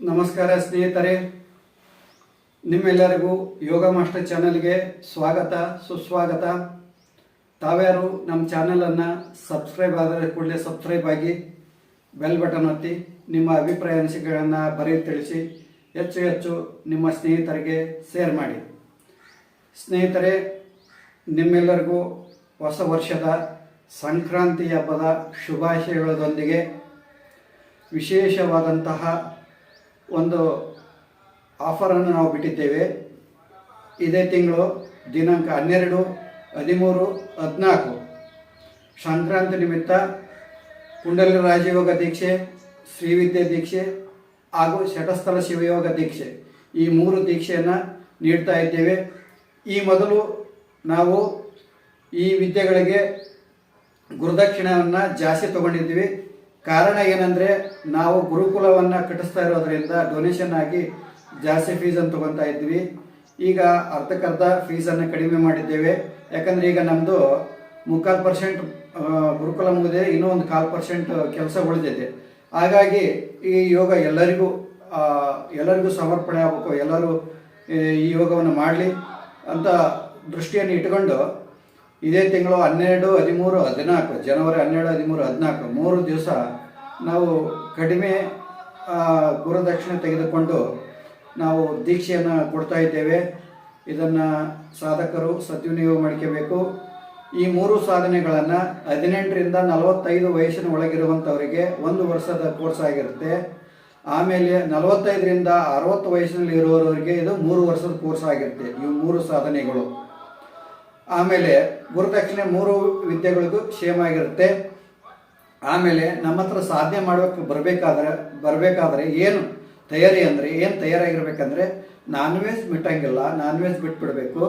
ನಮಸ್ಕಾರ ಸ್ನೇಹಿತರೆ, ನಿಮ್ಮೆಲ್ಲರಿಗೂ ಯೋಗ ಮಾಸ್ಟರ್ ಚಾನಲ್ಗೆ ಸ್ವಾಗತ, ಸುಸ್ವಾಗತ. ತಾವ್ಯಾರು ನಮ್ಮ ಚಾನಲನ್ನು ಸಬ್ಸ್ಕ್ರೈಬ್ ಆದರೆ ಕೂಡಲೇ ಸಬ್ಸ್ಕ್ರೈಬ್ ಆಗಿ ಬೆಲ್ ಬಟನ್ ಒತ್ತಿ, ನಿಮ್ಮ ಅಭಿಪ್ರಾಯ ಅನಿಸಿಕೆಗಳನ್ನು ಬರೆದು ತಿಳಿಸಿ, ಹೆಚ್ಚು ಹೆಚ್ಚು ನಿಮ್ಮ ಸ್ನೇಹಿತರಿಗೆ ಶೇರ್ ಮಾಡಿ. ಸ್ನೇಹಿತರೆ, ನಿಮ್ಮೆಲ್ಲರಿಗೂ ಹೊಸ ವರ್ಷದ ಸಂಕ್ರಾಂತಿ ಹಬ್ಬದ ಶುಭಾಶಯಗಳೊಂದಿಗೆ ವಿಶೇಷವಾದಂತಹ ಒಂದು ಆಫರನ್ನು ನಾವು ಬಿಟ್ಟಿದ್ದೇವೆ. ಇದೇ ತಿಂಗಳು ದಿನಾಂಕ ಹನ್ನೆರಡು, ಹದಿಮೂರು, ಹದಿನಾಲ್ಕು. ಸಂಕ್ರಾಂತಿ ನಿಮಿತ್ತ ಕುಂಡಲಿ ರಾಜಯೋಗ ದೀಕ್ಷೆ, ಶ್ರೀವಿದ್ಯೆ ದೀಕ್ಷೆ ಹಾಗೂ ಶಟಸ್ಥಲ ಶಿವಯೋಗ ದೀಕ್ಷೆ ಈ ಮೂರು ದೀಕ್ಷೆಯನ್ನು ನೀಡ್ತಾ ಇದ್ದೇವೆ. ಈ ಮೊದಲು ನಾವು ಈ ವಿದ್ಯೆಗಳಿಗೆ ಗುರುದಕ್ಷಿಣೆಯನ್ನು ಜಾಸ್ತಿ ತಗೊಂಡಿದ್ದೀವಿ. ಕಾರಣ ಏನಂದರೆ ನಾವು ಗುರುಕುಲವನ್ನು ಕಟ್ಟಿಸ್ತಾ ಇರೋದ್ರಿಂದ ಡೊನೇಷನ್ ಆಗಿ ಜಾಸ್ತಿ ಫೀಸನ್ನು ತಗೊತಾ ಇದ್ವಿ. ಈಗ ಅರ್ಧಕ್ಕರ್ಧ ಫೀಸನ್ನು ಕಡಿಮೆ ಮಾಡಿದ್ದೇವೆ. ಯಾಕಂದರೆ ಈಗ ನಮ್ಮದು ಮುಕ್ಕಾಲು ಪರ್ಸೆಂಟ್ ಗುರುಕುಲ ಮುಗಿದಿದೆ, ಇನ್ನೂ ಒಂದು ಕಾಲು ಪರ್ಸೆಂಟ್ ಕೆಲಸ ಉಳಿದಿದೆ. ಹಾಗಾಗಿ ಈ ಯೋಗ ಎಲ್ಲರಿಗೂ ಎಲ್ಲರಿಗೂ ಸಮರ್ಪಣೆ ಆಗಬೇಕು, ಎಲ್ಲರೂ ಈ ಯೋಗವನ್ನು ಮಾಡಲಿ ಅಂತ ದೃಷ್ಟಿಯನ್ನು ಇಟ್ಕೊಂಡು ಇದೇ ತಿಂಗಳು ಹನ್ನೆರಡು, ಹದಿಮೂರು, ಹದಿನಾಲ್ಕು, ಜನವರಿ ಹನ್ನೆರಡು, ಹದಿಮೂರು, ಹದಿನಾಲ್ಕು, ಮೂರು ದಿವಸ ನಾವು ಕಡಿಮೆ ಗುರುದಕ್ಷಿಣೆ ತೆಗೆದುಕೊಂಡು ನಾವು ದೀಕ್ಷೆಯನ್ನು ಕೊಡ್ತಾ ಇದ್ದೇವೆ. ಇದನ್ನು ಸಾಧಕರು ಸದ್ವಿನಿಯೋಗ ಮಾಡ್ಕೋಬೇಕು. ಈ ಮೂರು ಸಾಧನೆಗಳನ್ನು ಹದಿನೆಂಟರಿಂದ ನಲವತ್ತೈದು ವಯಸ್ಸಿನ ಒಳಗಿರುವಂಥವರಿಗೆ ಒಂದು ವರ್ಷದ ಕೋರ್ಸ್ ಆಗಿರುತ್ತೆ. ಆಮೇಲೆ ನಲವತ್ತೈದರಿಂದ ಅರವತ್ತು ವಯಸ್ಸಿನಲ್ಲಿ ಇರುವವರಿಗೆ ಇದು ಮೂರು ವರ್ಷದ ಕೋರ್ಸ್ ಆಗಿರುತ್ತೆ. ಇವು ಮೂರು ಸಾಧನೆಗಳು. ಆಮೇಲೆ ಗುರುದಕ್ಷಿಣೆ ಮೂರು ವಿದ್ಯೆಗಳಿಗೂ ಸೇಮ್ ಆಗಿರುತ್ತೆ. ಆಮೇಲೆ ನಮ್ಮ ಹತ್ರ ಸಾಧನೆ ಮಾಡಬೇಕು, ಬರಬೇಕಾದ್ರೆ ಬರಬೇಕಾದ್ರೆ ಏನು ತಯಾರಿ ಅಂದರೆ, ಏನು ತಯಾರಾಗಿರ್ಬೇಕಂದ್ರೆ, ನಾನ್ ವೆಜ್ ಬಿಟ್ಟಂಗಿಲ್ಲ, ನಾನ್ ವೆಜ್ ಬಿಟ್ಬಿಡಬೇಕು.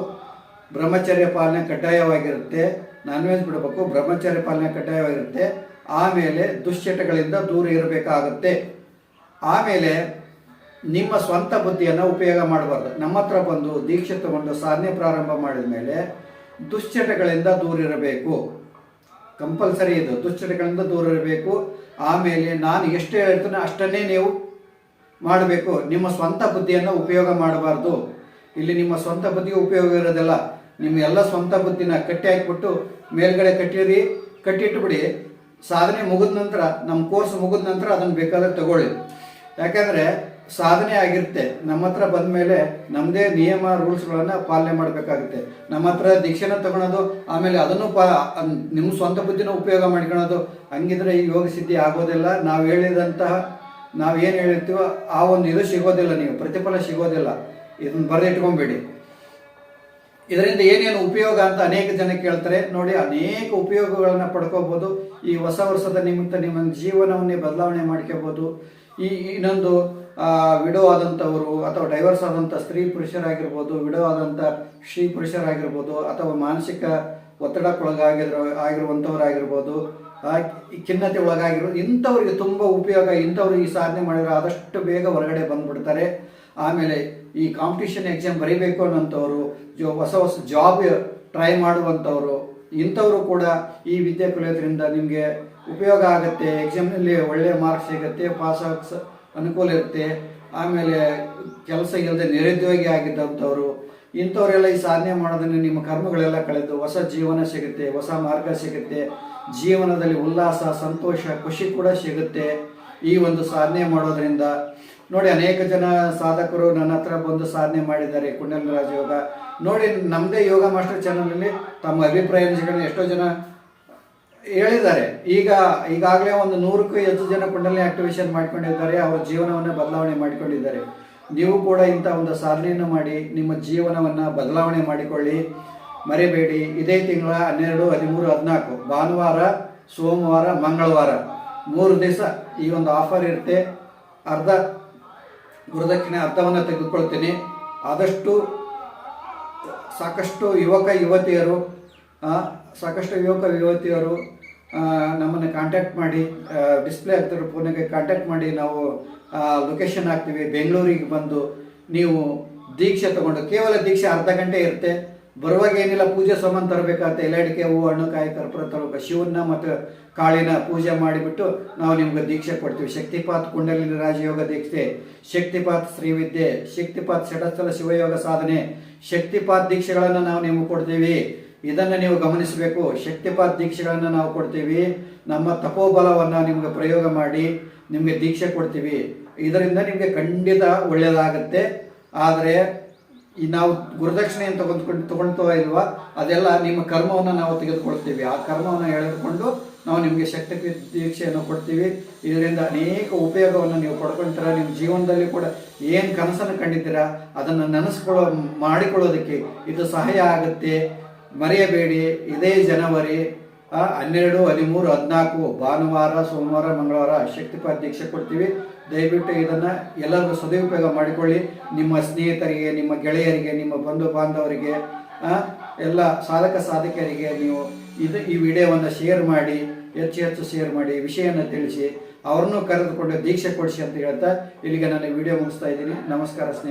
ಬ್ರಹ್ಮಚರ್ಯ ಪಾಲನೆ ಕಡ್ಡಾಯವಾಗಿರುತ್ತೆ, ನಾನ್ ವೆಜ್ ಬಿಡಬೇಕು, ಬ್ರಹ್ಮಚರ್ಯ ಪಾಲನೆ ಕಡ್ಡಾಯವಾಗಿರುತ್ತೆ. ಆಮೇಲೆ ದುಶ್ಚಟಗಳಿಂದ ದೂರ ಇರಬೇಕಾಗುತ್ತೆ. ಆಮೇಲೆ ನಿಮ್ಮ ಸ್ವಂತ ಬುದ್ಧಿಯನ್ನು ಉಪಯೋಗ ಮಾಡಬಾರ್ದು. ನಮ್ಮ ಹತ್ರ ಬಂದು ದೀಕ್ಷೆ ತಗೊಂಡು ಸಾಧನೆ ಪ್ರಾರಂಭ ಮಾಡಿದ ಮೇಲೆ ದುಶ್ಚಟಗಳಿಂದ ದೂರ ಇರಬೇಕು ಕಂಪಲ್ಸರಿ ಇದು, ದುಶ್ಚಟಗಳಿಂದ ದೂರ ಇರಬೇಕು ಆಮೇಲೆ ನಾನು ಎಷ್ಟು ಹೇಳ್ತೇನೆ ಅಷ್ಟನ್ನೇ ನೀವು ಮಾಡಬೇಕು. ನಿಮ್ಮ ಸ್ವಂತ ಬುದ್ಧಿಯನ್ನು ಉಪಯೋಗ ಮಾಡಬಾರ್ದು. ಇಲ್ಲಿ ನಿಮ್ಮ ಸ್ವಂತ ಬುದ್ಧಿ ಉಪಯೋಗ ಇರೋದಿಲ್ಲ. ನಿಮ್ಮ ಎಲ್ಲ ಸ್ವಂತ ಬುದ್ಧಿನ ಕಟ್ಟಿ ಹಾಕಿಬಿಟ್ಟು ಮೇಲ್ಗಡೆ ಕಟ್ಟಿರಿ, ಕಟ್ಟಿಟ್ಬಿಡಿ. ಸಾಧನೆ ಮುಗಿದ ನಂತರ, ನಮ್ಮ ಕೋರ್ಸ್ ಮುಗಿದ ನಂತರ ಅದನ್ನು ಬೇಕಾದ್ರೆ ತಗೊಳ್ಳಿ. ಯಾಕಂದರೆ ಸಾಧನೆ ಆಗಿರುತ್ತೆ. ನಮ್ಮ ಹತ್ರ ಬಂದ ಮೇಲೆ ನಮ್ಮದೇ ನಿಯಮ, ರೂಲ್ಸ್ಗಳನ್ನು ಪಾಲನೆ ಮಾಡಬೇಕಾಗುತ್ತೆ. ನಮ್ಮ ಹತ್ರ ದೀಕ್ಷೆನ ತಗೊಳೋದು, ಆಮೇಲೆ ಅದನ್ನು ಪಾ, ನಿಮ್ಮ ಸ್ವಂತ ಬುದ್ಧಿನ ಉಪಯೋಗ ಮಾಡ್ಕೊಳೋದು, ಹಂಗಿದ್ರೆ ಈ ಯೋಗ ಸಿದ್ಧಿ ಆಗೋದಿಲ್ಲ. ನಾವು ಹೇಳಿದಂತಹ, ನಾವು ಏನು ಹೇಳಿರ್ತೀವೋ ಆ ಒಂದು ಇದು ಸಿಗೋದಿಲ್ಲ ನೀವು. ಪ್ರತಿಫಲ ಸಿಗೋದಿಲ್ಲ. ಇದನ್ನು ಬರೆದಿಟ್ಕೊಂಬೇಡಿ. ಇದರಿಂದ ಏನೇನು ಉಪಯೋಗ ಅಂತ ಅನೇಕ ಜನ ಕೇಳ್ತಾರೆ. ನೋಡಿ, ಅನೇಕ ಉಪಯೋಗಗಳನ್ನು ಪಡ್ಕೋಬೋದು. ಈ ಹೊಸ ವರ್ಷದ ನಿಮಿತ್ತ ನಿಮ್ಮ ಜೀವನವನ್ನೇ ಬದಲಾವಣೆ ಮಾಡ್ಕೋಬಹುದು ಈ ಇನ್ನೊಂದು ವಿಡೋ ಆದಂಥವರು ಅಥವಾ ಡೈವರ್ಸ್ ಆದಂಥ ಸ್ತ್ರೀ ಪುರುಷರಾಗಿರ್ಬೋದು ವಿಡೋ ಆದಂಥ ಶ್ರೀ ಪುರುಷರಾಗಿರ್ಬೋದು ಅಥವಾ ಮಾನಸಿಕ ಒತ್ತಡಕ್ಕೊಳಗಾಗಿರೋ ಈ ಖಿನ್ನತೆ ಒಳಗಾಗಿರೋ ಇಂಥವ್ರಿಗೆ ತುಂಬ ಉಪಯೋಗ, ಇಂಥವ್ರು ಈ ಸಾಧನೆ ಮಾಡಿದ್ರೆ ಆದಷ್ಟು ಬೇಗ ಹೊರಗಡೆ ಬಂದ್ಬಿಡ್ತಾರೆ. ಆಮೇಲೆ ಈ ಕಾಂಪಿಟೇಷನ್ ಎಕ್ಸಾಮ್ ಬರೀಬೇಕು ಅನ್ನೋಂಥವ್ರು, ಜೊ, ಹೊಸ ಹೊಸ ಜಾಬ್ ಟ್ರೈ ಮಾಡುವಂಥವ್ರು, ಇಂಥವರು ಕೂಡ ಈ ವಿದ್ಯೆ ಕಲಿಯೋದ್ರಿಂದ ನಿಮಗೆ ಉಪಯೋಗ ಆಗುತ್ತೆ ಎಕ್ಸಾಮ್ನಲ್ಲಿ ಒಳ್ಳೆಯ ಮಾರ್ಕ್ಸ್ ಸಿಗುತ್ತೆ ಪಾಸ್ ಆಗೋ ಅನುಕೂಲ ಇರುತ್ತೆ. ಆಮೇಲೆ ಕೆಲಸ ಇಲ್ಲದೆ ನಿರುದ್ಯೋಗಿ ಆಗಿದ್ದಂಥವ್ರು, ಇಂಥವರೆಲ್ಲ ಈ ಸಾಧನೆ ಮಾಡೋದನ್ನು ನಿಮ್ಮ ಕರ್ಮಗಳೆಲ್ಲ ಕಳೆದು ಹೊಸ ಜೀವನ ಸಿಗುತ್ತೆ, ಹೊಸ ಮಾರ್ಗ ಸಿಗುತ್ತೆ. ಜೀವನದಲ್ಲಿ ಉಲ್ಲಾಸ, ಸಂತೋಷ, ಖುಷಿ ಕೂಡ ಸಿಗುತ್ತೆ ಈ ಒಂದು ಸಾಧನೆ ಮಾಡೋದ್ರಿಂದ. ನೋಡಿ, ಅನೇಕ ಜನ ಸಾಧಕರು ನನ್ನ ಹತ್ರ ಬಂದು ಸಾಧನೆ ಮಾಡಿದ್ದಾರೆ ಕುಂಡಲ ಯೋಗ ನೋಡಿ ನಮ್ಮದೇ ಯೋಗ ಮಾಸ್ಟರ್ ಚಾನಲಲ್ಲಿ ತಮ್ಮ ಅಭಿಪ್ರಾಯ ಎಷ್ಟೋ ಜನ ಹೇಳಿದ್ದಾರೆ. ಈಗ ಈಗಾಗಲೇ ಒಂದು ನೂರಕ್ಕೂ ಹೆಚ್ಚು ಜನ ಕುಂಡಲಿ ಆಕ್ಟಿವೇಶನ್ ಮಾಡ್ಕೊಂಡಿದ್ದಾರೆ. ಅವರ ಜೀವನವನ್ನು ಬದಲಾವಣೆ ಮಾಡಿಕೊಂಡಿದ್ದಾರೆ. ನೀವು ಕೂಡ ಇಂಥ ಒಂದು ಸಾಧನೆಯನ್ನು ಮಾಡಿ, ನಿಮ್ಮ ಜೀವನವನ್ನು ಬದಲಾವಣೆ ಮಾಡಿಕೊಳ್ಳಿ. ಮರಿಬೇಡಿ. ಇದೇ ತಿಂಗಳ ಹನ್ನೆರಡು, ಹದಿಮೂರು, ಹದಿನಾಲ್ಕು, ಭಾನುವಾರ, ಸೋಮವಾರ, ಮಂಗಳವಾರ. ಮೂರು ದಿವಸ ಈ ಒಂದು ಆಫರ್ ಇರುತ್ತೆ. ಅರ್ಧ ಗುರುದಕ್ಷಿಣೆ ಅರ್ಥವನ್ನು ತೆಗೆದುಕೊಳ್ತೀನಿ. ಆದಷ್ಟು ಸಾಕಷ್ಟು ಯುವಕ, ಯುವತಿಯರು ಸಾಕಷ್ಟು ಯುವಕ ಯುವತಿಯರು ನಮ್ಮನ್ನು ಕಾಂಟ್ಯಾಕ್ಟ್ ಮಾಡಿ ಡಿಸ್ಪ್ಲೇ ಆಗ್ತಿರೋ ಫೋನಿಗೆ ಕಾಂಟ್ಯಾಕ್ಟ್ ಮಾಡಿ ನಾವು ಲೊಕೇಶನ್ ಹಾಕ್ತೀವಿ, ಬೆಂಗಳೂರಿಗೆ ಬಂದು ನೀವು ದೀಕ್ಷೆ ತಗೊಂಡು, ಕೇವಲ ದೀಕ್ಷೆ ಅರ್ಧ ಗಂಟೆ ಇರುತ್ತೆ. ಬರುವಾಗ ಏನಿಲ್ಲ, ಪೂಜೆ ಸಾಮಾನು ತರಬೇಕಾದ ಎಲೆ ಅಡಿಕೆ ಹೂವು, ಹಣ್ಣು, ಕಾಯಿ, ಕರ್ಪೂರ ತರಬೇಕು ಶಿವನ್ನ ಮತ್ತು ಕಾಳಿನ ಪೂಜೆ ಮಾಡಿಬಿಟ್ಟು ನಾವು ನಿಮ್ಗೆ ದೀಕ್ಷೆ ಕೊಡ್ತೀವಿ. ಶಕ್ತಿಪಾತ್ ಕುಂಡಲಿನಿ ರಾಜಯೋಗ ದೀಕ್ಷೆ, ಶಕ್ತಿಪಾತ್ ಶ್ರೀವಿದ್ಯೆ, ಶಕ್ತಿಪಾತ್ ಷಡಸ್ಥಲ ಶಿವಯೋಗ ಸಾಧನೆ, ಶಕ್ತಿಪಾತ್ ದೀಕ್ಷೆಗಳನ್ನು ನಾವು ನಿಮ್ಗೆ ಕೊಡ್ತೀವಿ. ಇದನ್ನು ನೀವು ಗಮನಿಸಬೇಕು. ಶಕ್ತಿಪಾತ್ ದೀಕ್ಷೆಗಳನ್ನು ನಾವು ಕೊಡ್ತೀವಿ. ನಮ್ಮ ತಪೋಬಲವನ್ನು ನಿಮಗೆ ಪ್ರಯೋಗ ಮಾಡಿ ನಿಮಗೆ ದೀಕ್ಷೆ ಕೊಡ್ತೀವಿ. ಇದರಿಂದ ನಿಮಗೆ ಖಂಡಿತ ಒಳ್ಳೆಯದಾಗುತ್ತೆ ಆದರೆ, ಈ ನಾವು ಗುರುದಕ್ಷಿಣೆಯನ್ನು ತಗೊಂಡ್ಕೊಂಡು ತಗೊಳ್ತಾ ಇಲ್ವಾ, ಅದೆಲ್ಲ ನಿಮ್ಮ ಕರ್ಮವನ್ನು ನಾವು ತೆಗೆದುಕೊಳ್ತೀವಿ. ಆ ಕರ್ಮವನ್ನು ಎಳೆದುಕೊಂಡು ನಾವು ನಿಮಗೆ ಶಕ್ತಿ ದೀಕ್ಷೆಯನ್ನು ಕೊಡ್ತೀವಿ. ಇದರಿಂದ ಅನೇಕ ಉಪಯೋಗವನ್ನು ನೀವು ಪಡ್ಕೊಳ್ತೀರ ನಿಮ್ಮ ಜೀವನದಲ್ಲಿ ಕೂಡ ಏನು ಕನಸನ್ನು ಕಂಡಿದ್ದೀರಾ, ಅದನ್ನು ನೆನೆಸ್ಕೊಳ್ಳೋ, ಮಾಡಿಕೊಳ್ಳೋದಕ್ಕೆ ಇದು ಸಹಾಯ ಆಗುತ್ತೆ. ಮರೆಯಬೇಡಿ. ಇದೇ ಜನವರಿ ಹನ್ನೆರಡು, ಹದಿಮೂರು, ಹದಿನಾಲ್ಕು, ಭಾನುವಾರ, ಸೋಮವಾರ, ಮಂಗಳವಾರ ಶಕ್ತಿಪಾ ದೀಕ್ಷೆ ಕೊಡ್ತೀವಿ. ದಯವಿಟ್ಟು ಇದನ್ನು ಎಲ್ಲರಿಗೂ ಸದುಪಯೋಗ ಮಾಡಿಕೊಳ್ಳಿ. ನಿಮ್ಮ ಸ್ನೇಹಿತರಿಗೆ, ನಿಮ್ಮ ಗೆಳೆಯರಿಗೆ, ನಿಮ್ಮ ಬಂಧು ಬಾಂಧವರಿಗೆ ಎಲ್ಲ ಸಾಧಕ ಸಾಧಕರಿಗೆ ನೀವು ಇದು, ಈ ವಿಡಿಯೋವನ್ನು ಶೇರ್ ಮಾಡಿ, ಹೆಚ್ಚು ಹೆಚ್ಚು ಶೇರ್ ಮಾಡಿ, ವಿಷಯನ ತಿಳಿಸಿ, ಅವ್ರನ್ನೂ ಕರೆದುಕೊಂಡು ದೀಕ್ಷೆ ಕೊಡಿಸಿ ಅಂತ ಹೇಳ್ತಾ ಇಲ್ಲಿಗೆ ನಾನು ವಿಡಿಯೋ ಮುಗಿಸ್ತಾ ಇದ್ದೀನಿ. ನಮಸ್ಕಾರ ಸ್ನೇಹಿತರೆ.